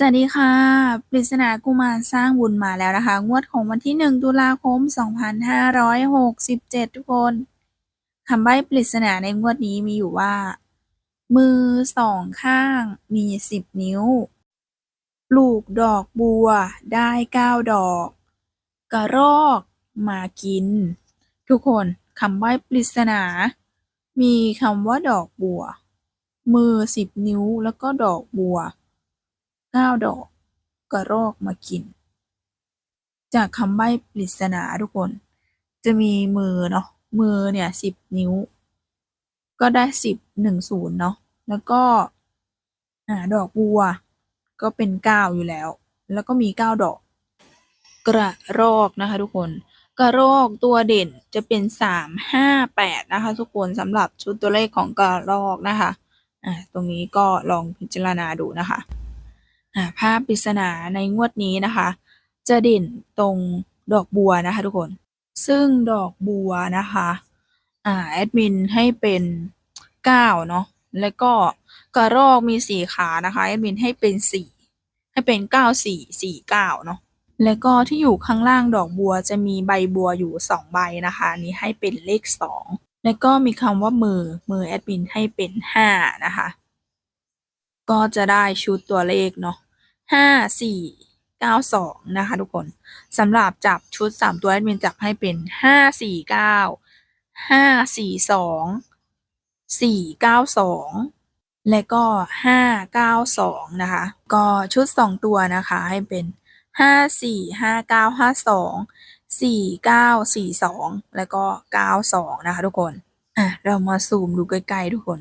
สวัสดีค่ะ ปริศนากุมารสร้างบุญมาแล้วนะคะ งวดของวันที่ 1 ตุลาคม 2567 ทุกคนคำใบ้ปริศนาในงวดนี้มีอยู่ว่า มือสองข้างมี 10 นิ้ว ปลูกดอกบัวได้ 9 ดอก กระรอกมากิน ทุกคนคำใบ้ปริศนา มีคำว่าดอกบัว มือ 10 นิ้วแล้วก็ดอกบัว เก้าดอก กระรอกมากิน จากคำใบ้ปริศนาทุกคน จะมีมือเนาะมือเนี่ยสิบนิ้ว ก็ได้สิบหนึ่งศูนย์เนาะแล้วก็อ่าดอกบัว ก็เป็นเก้าอยู่แล้ว แล้วก็มีเก้าดอก กระรอกนะคะทุกคนกระรอกตัวเด่นจะเป็นสามห้าแปดนะคะทุกคนสำหรับชุดตัวเลขของกระรอกนะคะอ่าตรงนี้ก็ลองพิจารณาดูนะคะ ภาพปริศนาในงวดนี้นะคะ จะเด่นตรงดอกบัวนะคะทุกคน ซึ่งดอกบัวนะคะอ่าแอดมินให้เป็นเก้าเนาะแล้วก็กระรอกมีสี่ขานะคะแอดมินให้เป็นสี่ให้เป็นเก้าสี่สี่เก้าเนาะแล้วก็ที่อยู่ข้างล่างดอกบัวจะมีใบบัวอยู่สองใบนะคะนนี้ให้เป็นเลขสองแล้วก็มีคำว่ามือมือแอดมินให้เป็นห้านะคะ ก็จะได้ชุดตัวเลขเนาะ ห้าสี่เก้าสองนะคะทุกคนสำหรับจับชุดสามตัวแอดมินจับให้เป็นห้าสี่เก้าห้าสี่สองสี่เก้าสองและก็ห้าเก้าสองนะคะก็ชุดสองตัวนะคะให้เป็นห้าสี่ห้าเก้าห้าสองสี่เก้าสี่สองแล้วก็เก้าสองนะคะทุกคนอะเรามาซูมดูใกล้ๆทุกคน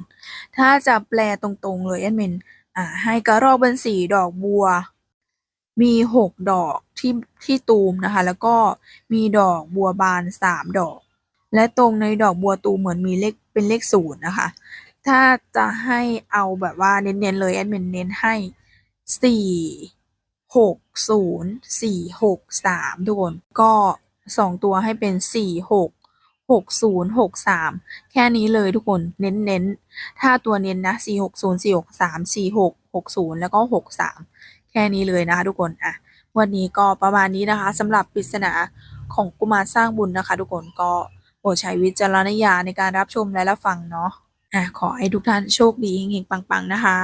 ถ้าจะแปลตรงๆเลยแอดมิน อ่าให้กระรอกเป็นสีดอกบัว มีหกดอกที่ที่ตูมนะคะ แล้วก็มีดอกบัวบานสามดอก และตรงในดอกบัวตูมเหมือนมีเลขเป็นเลขศูนย์นะคะ ถ้าจะให้เอาแบบว่าเน้นๆเลยแอดมินเน้นให้สี่หกศูนย์สี่หกสามทุกคนก็สองตัวให้เป็นสี่หก หกศูนย์หกสามแค่นี้เลยทุกคนเน้นๆถ้าตัวเน้นนะสี่หกศูนย์สี่หกสามสี่หกหกศูนย์แล้วก็หกสามแค่นี้เลยนะคะทุกคนอะวันนี้ก็ประมาณนี้นะคะสำหรับปริศนาของกุมารสร้างบุญนะคะ ทุกคนก็โปรดใช้วิจารณญาณในการรับชมและรับฟังเนาะอะขอให้ทุกท่านโชคดีเฮงๆปังๆนะคะ